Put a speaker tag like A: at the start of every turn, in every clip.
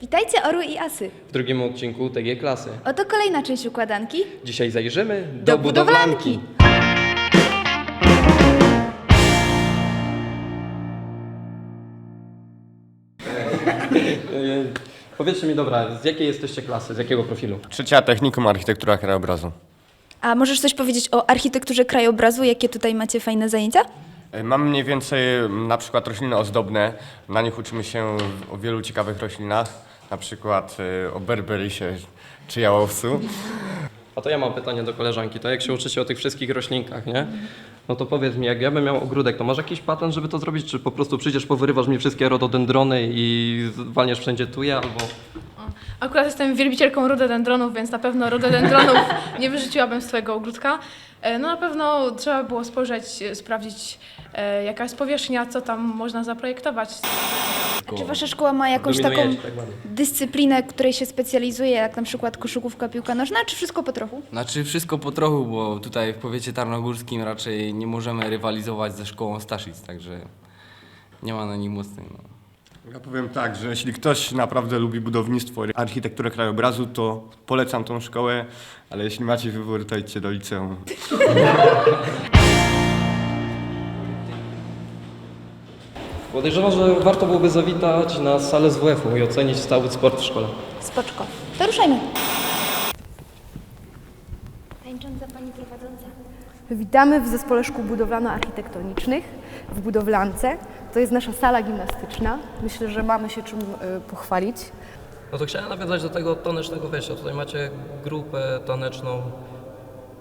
A: Witajcie Orły i Asy.
B: W drugim odcinku TG klasy.
A: Oto kolejna część układanki.
B: Dzisiaj zajrzymy
A: Do
B: do, budowlanki. E, Powiedzcie mi, dobra, z jakiej jesteście klasy, z jakiego profilu?
C: Trzecia technikum architektura krajobrazu.
A: A możesz coś powiedzieć o architekturze krajobrazu? Jakie tutaj macie fajne zajęcia?
C: E, Mamy mniej więcej m, na przykład rośliny ozdobne. Na nich uczymy się o wielu ciekawych roślinach, na przykład e, o berberysie czy jałowcu.
B: A to ja mam pytanie do koleżanki, to jak się uczycie o tych wszystkich roślinkach, nie? No to powiedz mi, jak ja bym miał ogródek, to masz jakiś patent, żeby to zrobić, czy po prostu przyjdziesz, powyrywasz mi wszystkie rododendrony i walniesz wszędzie tuje, albo...
D: Akurat jestem wielbicielką rododendronów, więc na pewno rododendronów nie wyrzuciłabym z twojego ogródka. E, No na pewno trzeba było spojrzeć, sprawdzić e, jaka jest powierzchnia, co tam można zaprojektować.
A: A czy wasza szkoła ma jakąś taką
B: Dominujecie tak
A: dyscyplinę, której się specjalizuje, jak na przykład koszykówka, piłka nożna, czy wszystko po trochu?
E: Znaczy wszystko po trochu, bo tutaj w powiecie tarnogórskim raczej nie możemy rywalizować ze szkołą Staszic, także nie ma na nich mocnej. No.
C: Ja powiem tak, że jeśli ktoś naprawdę lubi budownictwo, architekturę krajobrazu, to polecam tą szkołę, ale jeśli macie wybór, to idźcie do liceum.
B: Podejrzewam, że warto byłoby zawitać na salę ZWF-u i ocenić stały sport w szkole.
A: Spoczko. To ruszajmy. Tańcząca pani prowadząca.
F: Witamy w Zespole Szkół Budowlano-Architektonicznych w Budowlance. To jest nasza sala gimnastyczna. Myślę, że mamy się czym y, pochwalić.
B: No to chciałem nawiązać do tego tanecznego wejścia. Tutaj macie grupę taneczną.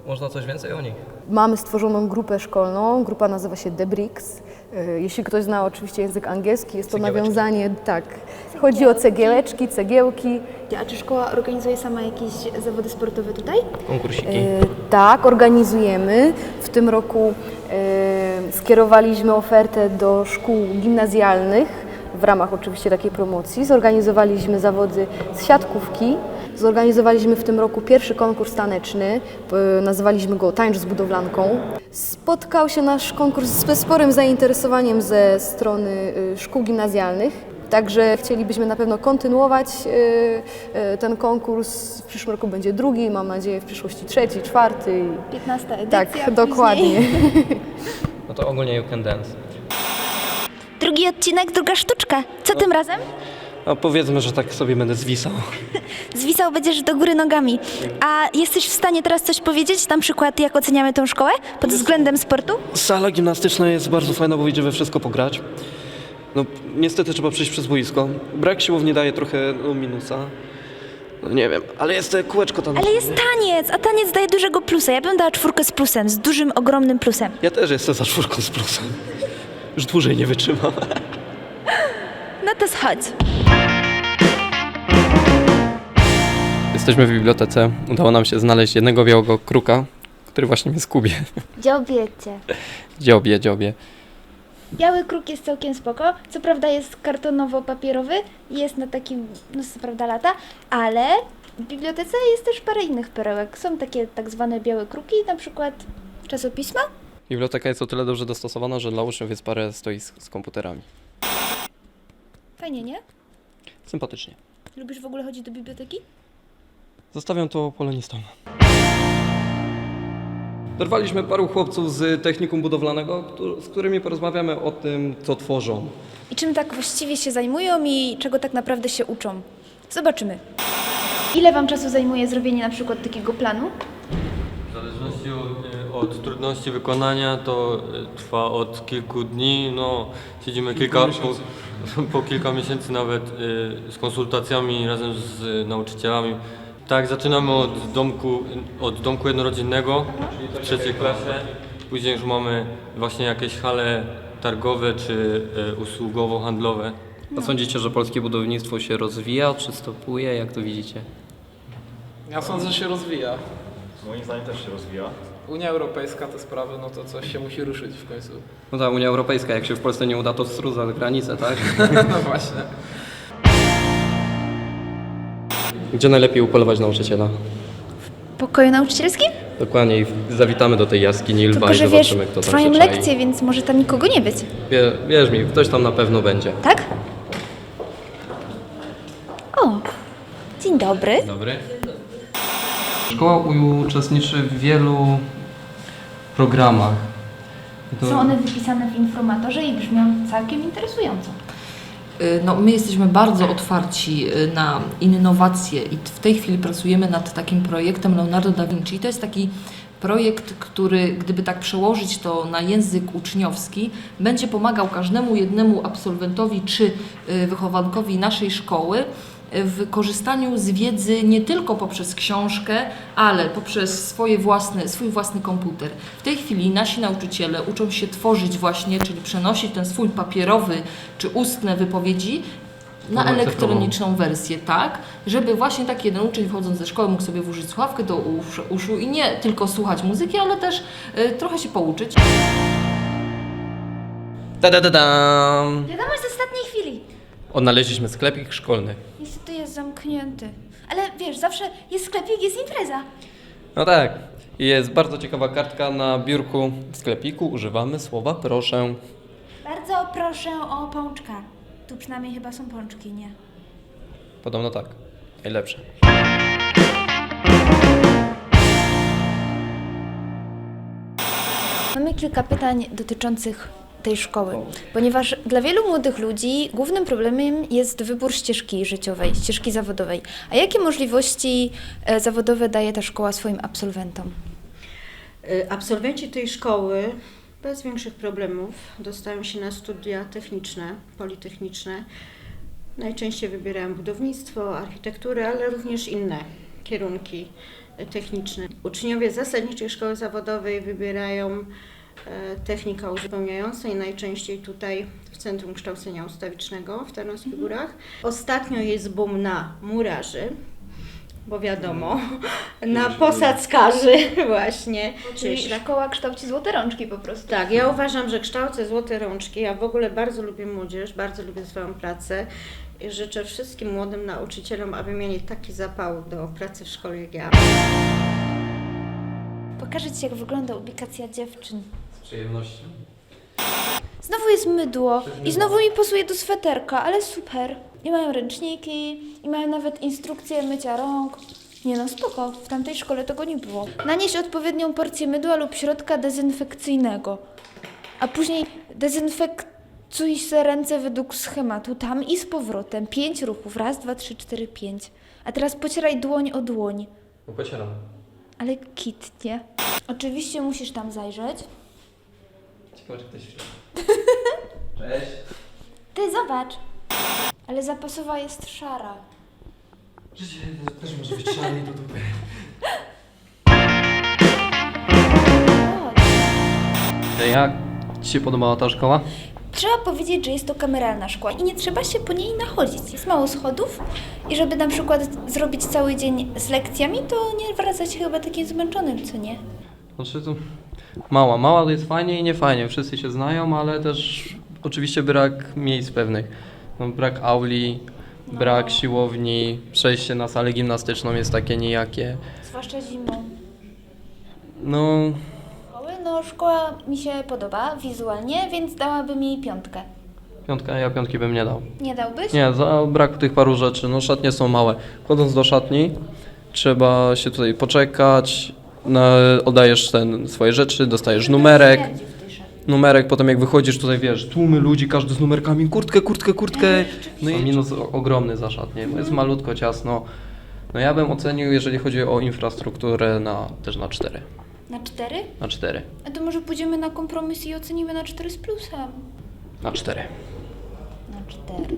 B: Można coś więcej o nich?
F: Mamy stworzoną grupę szkolną. Grupa nazywa się The Bricks. Y, Jeśli ktoś zna oczywiście język angielski, jest to
B: Cegiełeczki.
F: nawiązanie, tak. Chodzi o cegiełeczki, cegiełki.
A: A czy szkoła organizuje sama jakieś zawody sportowe tutaj?
B: Konkursiki.
F: Y, Tak, organizujemy. W tym roku skierowaliśmy ofertę do szkół gimnazjalnych w ramach oczywiście takiej promocji. Zorganizowaliśmy zawody z siatkówki. Zorganizowaliśmy w tym roku pierwszy konkurs taneczny, y, nazwaliśmy go Tańcz z budowlanką. Spotkał się nasz konkurs ze sporym zainteresowaniem ze strony y, szkół gimnazjalnych. Także chcielibyśmy na pewno kontynuować y, y, ten konkurs. W przyszłym roku będzie drugi, mam nadzieję w przyszłości trzeci, czwarty. i-
A: 15 edycja.
F: Tak, dokładnie.
B: To ogólnie you can dance.
A: Drugi odcinek, druga sztuczka. Co tym razem?
B: No powiedzmy, że tak sobie będę zwisał.
A: Zwisał będziesz do góry nogami. A jesteś w stanie teraz coś powiedzieć? Na przykład jak oceniamy tą szkołę pod względem sportu?
B: Sala gimnastyczna jest bardzo fajna, bo idzie we wszystko pograć. No niestety trzeba przejść przez boisko. Brak siłowni daje trochę no, minusa. No nie wiem, ale jest te kółeczko tam.
A: Ale jest taniec, a taniec daje dużego plusa. Ja bym dała czwórkę z plusem, z dużym, ogromnym plusem.
B: Ja też jestem za czwórką z plusem. Już dłużej nie wytrzymam.
A: No to schodź.
B: Jesteśmy w bibliotece. Udało nam się znaleźć jednego białego kruka, który właśnie mnie skubie.
A: Dziobiecie.
B: Dziobie, dziobie.
A: Biały kruk jest całkiem spoko. Co prawda jest kartonowo-papierowy, jest na takim, no co prawda lata, ale w bibliotece jest też parę innych perełek. Są takie tak zwane białe kruki, na przykład czasopisma.
B: Biblioteka jest o tyle dobrze dostosowana, że dla uczniów jest parę stoisk z komputerami.
A: Fajnie, nie?
B: Sympatycznie.
A: Lubisz w ogóle chodzić do biblioteki?
B: Zostawiam to polonistom. Dorwaliśmy paru chłopców z technikum budowlanego, z którymi porozmawiamy o tym, co tworzą.
A: I czym tak właściwie się zajmują i czego tak naprawdę się uczą? Zobaczymy. Ile Wam czasu zajmuje zrobienie na przykład takiego planu?
G: W zależności od, od trudności wykonania to e, trwa od kilku dni, no siedzimy kilka, po, po kilka miesięcy nawet e, z konsultacjami razem z nauczycielami. Tak, zaczynamy od domku, od domku jednorodzinnego w trzeciej klasie. Później już mamy właśnie jakieś hale targowe czy e, usługowo-handlowe.
B: A sądzicie, że polskie budownictwo się rozwija, czy stopuje? Jak to widzicie?
H: Ja sądzę, że się rozwija.
I: Moim zdaniem też się rozwija.
H: Unia Europejska te sprawy, no to coś się musi ruszyć w końcu.
B: No ta Unia Europejska, jak się w Polsce nie uda, to strudza granicę, tak?
H: No właśnie.
B: Gdzie najlepiej upolować nauczyciela?
A: W pokoju nauczycielskim?
B: Dokładnie i zawitamy do tej jaskini lwa
A: Tylko,
B: i
A: że wiesz,
B: zobaczymy, kto tam
A: trwają
B: się czai.
A: lekcje, więc może tam nikogo nie być.
B: Wie, wierz mi, ktoś tam na pewno będzie.
A: Tak? O, dzień dobry.
B: Dobry. Szkoła uczestniczy w wielu programach. I to-
A: Są one wypisane w informatorze i brzmią całkiem interesująco.
J: Y, No, my jesteśmy bardzo otwarci y, na innowacje i w tej chwili pracujemy nad takim projektem Leonardo da Vinci. To jest taki projekt, który, gdyby tak przełożyć to na język uczniowski, będzie pomagał każdemu jednemu absolwentowi czy y, wychowankowi naszej szkoły w korzystaniu z wiedzy nie tylko poprzez książkę, ale poprzez swoje własne, swój własny komputer. W tej chwili nasi nauczyciele uczą się tworzyć właśnie, czyli przenosić ten swój papierowy czy ustne wypowiedzi na elektroniczną wersję, tak, żeby właśnie taki jeden uczeń wchodząc ze szkoły mógł sobie włożyć słuchawkę do uszu, i nie tylko słuchać muzyki, ale też y, trochę się pouczyć.
A: Z ostatniej chwili.
B: Odnaleźliśmy sklepik szkolny.
A: Niestety jest zamknięty. Ale wiesz, zawsze jest sklepik, jest impreza.
B: No tak. Jest bardzo ciekawa kartka na biurku w sklepiku. Używamy słowa proszę.
A: Bardzo proszę o pączka. Tu przynajmniej chyba są pączki, nie?
B: Podobno tak. Najlepsze.
A: Mamy kilka pytań dotyczących tej szkoły, ponieważ dla wielu młodych ludzi głównym problemem jest wybór ścieżki życiowej, ścieżki zawodowej. A jakie możliwości e, zawodowe daje ta szkoła swoim absolwentom?
K: Y, Absolwenci tej szkoły bez większych problemów dostają się na studia techniczne, politechniczne. Najczęściej wybierają budownictwo, architekturę, ale również inne kierunki techniczne. Uczniowie zasadniczej szkoły zawodowej wybierają e, technika uzupełniająca i najczęściej tutaj w Centrum Kształcenia Ustawicznego w Tarnowskich Górach. Ostatnio jest boom na murarzy, bo wiadomo, na posadzkarzy właśnie.
A: Czyli szkoła kształci złote rączki po prostu.
K: Tak, ja uważam, że kształcę złote rączki. Ja w ogóle bardzo lubię młodzież, bardzo lubię swoją pracę i życzę wszystkim młodym nauczycielom, aby mieli taki zapał do pracy w szkole jak ja.
A: Pokażę Ci, jak wygląda ubikacja dziewczyn.
B: Przyjemnością.
A: Znowu jest mydło i znowu mi pasuje do sweterka, ale super. I mają ręczniki, i mają nawet instrukcje mycia rąk. Nie no, spoko, w tamtej szkole tego nie było. Nanieść odpowiednią porcję mydła lub środka dezynfekcyjnego. A później dezynfekcuj se ręce według schematu, tam i z powrotem. Pięć ruchów, raz, dwa, trzy, cztery, pięć. A teraz pocieraj dłoń o dłoń.
B: No pocieram.
A: Ale kitnie. Oczywiście musisz tam zajrzeć.
B: Ciekawe, czy ktoś. Cześć.
A: Ty zobacz. Ale zapasowa jest szara.
B: Życie też może być szalej do dupy.
A: Chodź.
B: Jak Ci się podobała ta szkoła?
A: Trzeba powiedzieć, że jest to kameralna szkoła i nie trzeba się po niej nachodzić. Jest mało schodów i żeby na przykład zrobić cały dzień z lekcjami, to nie wracać chyba takim zmęczonym, co nie?
B: Znaczy to mała. Mała to jest fajnie i nie fajnie. Wszyscy się znają, ale też oczywiście brak miejsc pewnych. No, brak auli, brak siłowni, przejście na salę gimnastyczną jest takie nijakie.
A: Zwłaszcza zimą.
B: No,
A: Szkoły? No, szkoła mi się podoba wizualnie, więc dałabym jej piątkę.
B: piątka, ja piątki bym nie dał.
A: Nie dałbyś?
B: Nie, za brak tych paru rzeczy. No szatnie są małe. Wchodząc do szatni, trzeba się tutaj poczekać, na, oddajesz ten, swoje rzeczy, dostajesz numerek. Numerek, potem jak wychodzisz tutaj, wiesz, tłumy ludzi, każdy z numerkami, kurtkę, kurtkę, kurtkę. No i minus o- ogromny za szatnię, bo jest malutko, ciasno. No ja bym ocenił, jeżeli chodzi o infrastrukturę, na, też na 4.
A: Na cztery?
B: Na 4.
A: A to może pójdziemy na kompromis i ocenimy na cztery z plusem.
B: Na 4.
A: Na cztery.